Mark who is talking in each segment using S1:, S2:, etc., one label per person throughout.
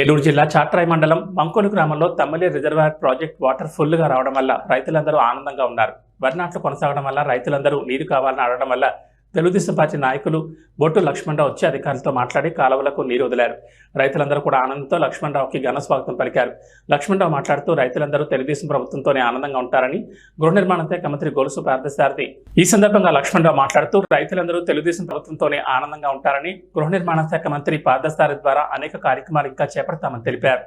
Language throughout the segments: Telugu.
S1: ఏలూరు జిల్లా చాట్రాయ్ మండలం బంకోలు గ్రామంలో తమ్మలి రిజర్వాయర్ ప్రాజెక్ట్ వాటర్ ఫుల్గా రావడం వల్ల రైతులందరూ ఆనందంగా ఉన్నారు. వరి నాట్లు కొనసాగడం వల్ల రైతులందరూ నీరు కావాలని అడగడం వల్ల తెలుగుదేశం పార్టీ నాయకులు బొట్టు లక్ష్మణరావు వచ్చి అధికారులతో మాట్లాడి కాలువలకు నీరు వదిలారు. రైతులందరూ కూడా ఆనందంతో లక్ష్మణరావుకి ఘన స్వాగతం పలికారు. లక్ష్మణరావు మాట్లాడుతూ రైతులందరూ తెలుగుదేశం ప్రభుత్వంతోనే ఆనందంగా ఉంటారని గృహ నిర్మాణ శాఖ మంత్రి గొలుసు పార్థసారథి ఈ సందర్భంగా లక్ష్మణరావు మాట్లాడుతూ రైతులందరూ తెలుగుదేశం ప్రభుత్వంతోనే ఆనందంగా ఉంటారని గృహ నిర్మాణ శాఖ మంత్రి పార్థసారథి ద్వారా అనేక కార్యక్రమాలు ఇంకా చేపడతామని తెలిపారు.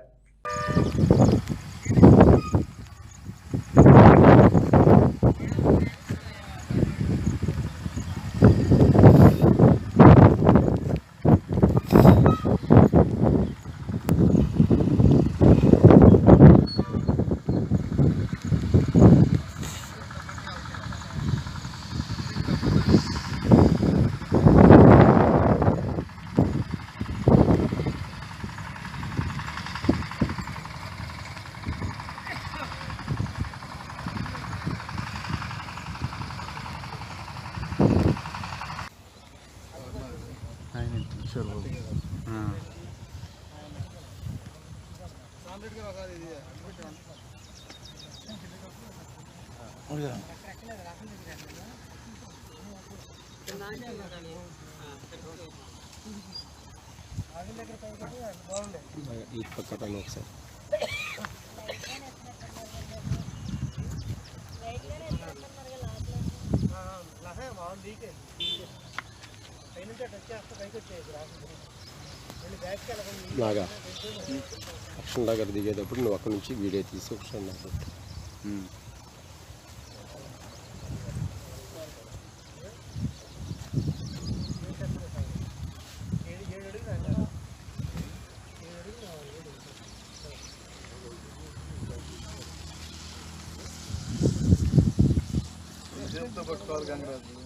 S2: ఈ పక్క పైన ఒకసారి నాగా. అక్షం దగ్గర దిగేటప్పుడు నువ్వు అక్కడ నుంచి వీడియో తీసి ఒకసారి నాకు
S3: పట్టుకోవాలి గంగరాజు